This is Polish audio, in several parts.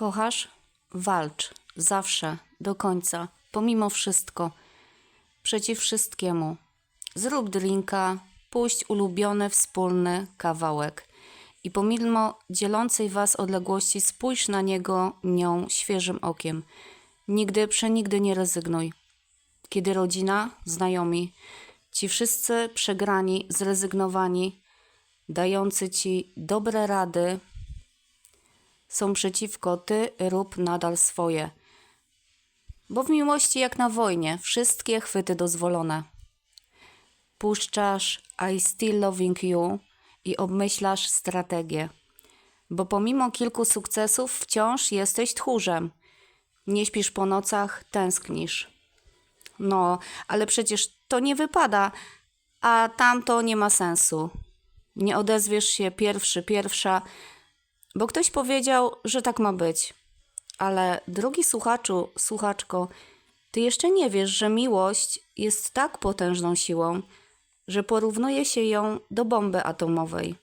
Kochasz? Walcz. Zawsze. Do końca. Pomimo wszystko. Przeciw wszystkiemu. Zrób drinka, puść ulubiony wspólny kawałek. I pomimo dzielącej was odległości spójrz na niego nią świeżym okiem. Nigdy, przenigdy nie rezygnuj. Kiedy rodzina, znajomi, ci wszyscy przegrani, zrezygnowani, dający ci dobre rady, są przeciwko, ty rób nadal swoje. Bo w miłości jak na wojnie, wszystkie chwyty dozwolone. Puszczasz I still loving you i obmyślasz strategię. Bo pomimo kilku sukcesów wciąż jesteś tchórzem. Nie śpisz po nocach, tęsknisz. No, ale przecież to nie wypada, a tamto nie ma sensu. Nie odezwiesz się pierwszy, pierwsza, bo ktoś powiedział, że tak ma być. Ale drogi słuchaczu, słuchaczko, ty jeszcze nie wiesz, że miłość jest tak potężną siłą, że porównuje się ją do bomby atomowej.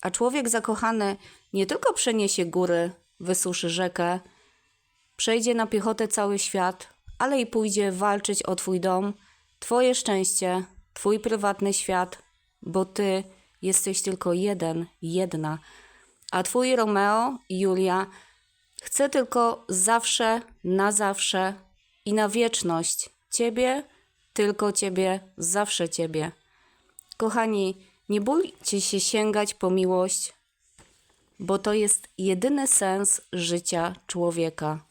A człowiek zakochany nie tylko przeniesie góry, wysuszy rzekę, przejdzie na piechotę cały świat, ale i pójdzie walczyć o twój dom, twoje szczęście, twój prywatny świat, bo ty jesteś tylko jeden, jedna, a twój Romeo Julia chce tylko zawsze, na zawsze i na wieczność ciebie, tylko ciebie, zawsze ciebie. Kochani, nie bójcie się sięgać po miłość, bo to jest jedyny sens życia człowieka.